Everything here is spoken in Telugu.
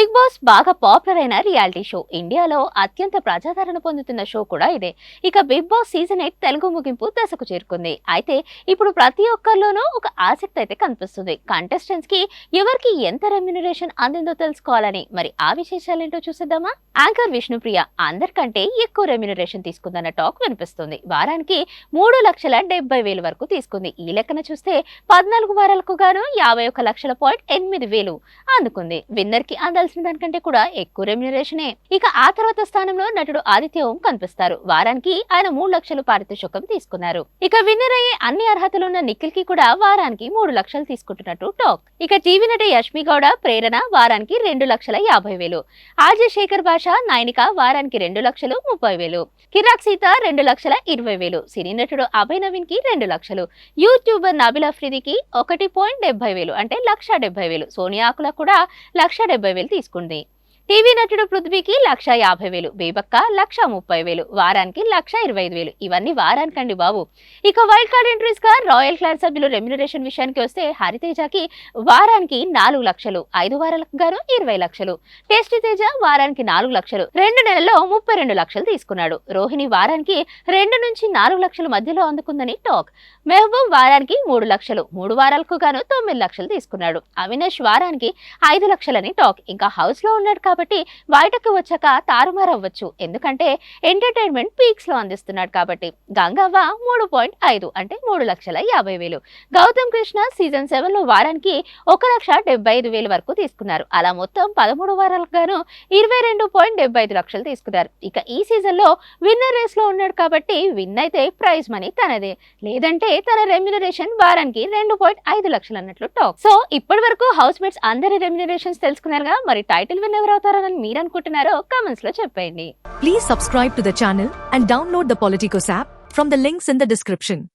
బిగ్ బాస్ బాగా పాపులర్ అయిన రియాలిటీ షో ఇండియాలో అత్యంత ప్రజాదరణ పొందుతున్న షో కూడా ఇదే. ఇక Big Boss season eight Telugu ముగింపు దశకు చేరుకుంది. అయితే ఇప్పుడు ప్రతి ఒక్కరిలోనూ ఒక ఆసక్తి అయితే కనిపిస్తుంది. కంటెస్టెంట్స్కి ఎవరికి ఎంత రెమ్యునరేషన్ అందిందో తెలుసుకోవాలని. మరి ఆ విశేషాలు ఏంటో చూసేద్దామా? యాంకర్ విష్ణుప్రియ అందరికంటే ఎక్కువ రెమ్యునరేషన్ తీసుకుందన్న టాక్ వినిపిస్తుంది. వారానికి మూడు లక్షల డెబ్బై వేలు వరకు తీసుకుంది. ఈ లెక్కన చూస్తే పద్నాలుగు వారాలకు గాను యాభై ఒక లక్షల పాయింట్ ఎనిమిది వేలు అందుకుంది. విన్నర్కి అందాల్సిన దానికంటే కూడా ఎక్కువ రెమ్యునరేషనే. ఇక ఆ తర్వాత స్థానంలో నటుడు ఆదిత్య ఓం కనిపిస్తారు. వారానికి ఆయన మూడు లక్షలు పారితోషికం తీసుకున్నారు. ఇక విన్నర్ అయ్యే అన్ని అర్హతలున్న నిఖిల్కి కూడా వారానికి మూడు లక్షలు తీసుకుంటున్నట్టు టాక్. ఇక టీవీ నటి యష్మి గౌడ ప్రేరణ వారానికి రెండు లక్షల యాభై వేలు. ఆర్జే శేఖర్ భాష నాయనిక వారానికి రెండు లక్షలు ముప్పై వేలు. కిరాక్ సీత రెండు లక్షల ఇరవై వేలు. సినీ నటుడు అభయ్ నవీన్కి రెండు లక్షలు. యూట్యూబర్ నబిల్ అఫ్రీదికి ఒకటి పాయింట్ డెబ్బై వేలు. అంటే లక్ష డెబ్బై వేలు. సోనియా ఆకుల కూడా లక్ష డెబ్బై వేలు తీసుకుంది టీవీ నటుడు పృథ్వీకి లక్ష యాభై వేలు బేబక్క లక్ష ముప్పై వేలు వారానికి లక్ష ఇరవై ఐదు వేలు. ఇవన్నీ వారానికండి బాబు. ఇక వైల్డ్ కార్డ్ ఎంట్రీస్గా రాయల్ క్లాస్ సభ్యులు రెమ్యునరేషన్ విషయానికి వస్తే హరితేజకి వారానికి నాలుగు లక్షలు ఐదు వారాలకు గాను ఇరవై లక్షలు. టేస్టీ తేజ వారానికి నాలుగు లక్షలు రెండు నెలల్లో ముప్పై రెండు లక్షలు తీసుకున్నాడు. రోహిణి వారానికి రెండు నుంచి నాలుగు లక్షల మధ్యలో అందుకుందని టాక్. మెహబూబ్ వారానికి మూడు లక్షలు మూడు వారాలకు గాను తొమ్మిది లక్షలు తీసుకున్నాడు. అవినాష్ వారానికి ఐదు లక్షలని టాక్. ఇంకా హౌస్లో ఉన్నాడు కాబట్టి బయటకు వచ్చాక తారుమారవ్వచ్చు. ఎందుకంటే ఎంటర్టైన్మెంట్ పీక్స్లో అందిస్తున్నాడు కాబట్టి. గంగవ్వ మూడు పాయింట్ ఐదు అంటే మూడు లక్షల యాభై వేలు. గౌతమ్ కృష్ణ సీజన్ సెవెన్లో వారానికి ఒక లక్ష డెబ్బై ఐదు వేలు వరకు తీసుకున్నారు. అలా మొత్తం పదమూడు వారాలకు గాను ఇరవై రెండు పాయింట్ డెబ్బై ఐదు లక్షలు తీసుకున్నారు. ఇక ఈ సీజన్లో విన్నర్ రేస్లో ఉన్నాడు కాబట్టి విన్ అయితే ప్రైజ్ మనీ తనదే. లేదంటే తన రెమ్యునరేషన్ వారానికి రెండు పాయింట్ ఐదు లక్షలు అన్నట్లు టాక్. సో ఇప్పటి వరకు హౌస్ మేట్స్ అందరి రెమ్యునరేషన్స్ తెలుసుకున్నారుగా. మరి టైటిల్ విన్ ఎవరు అవుతారని మీరు అనుకుంటున్నారో కామెంట్స్లో చెప్పండి Please subscribe to the channel and download the Politicos app from the links in the description.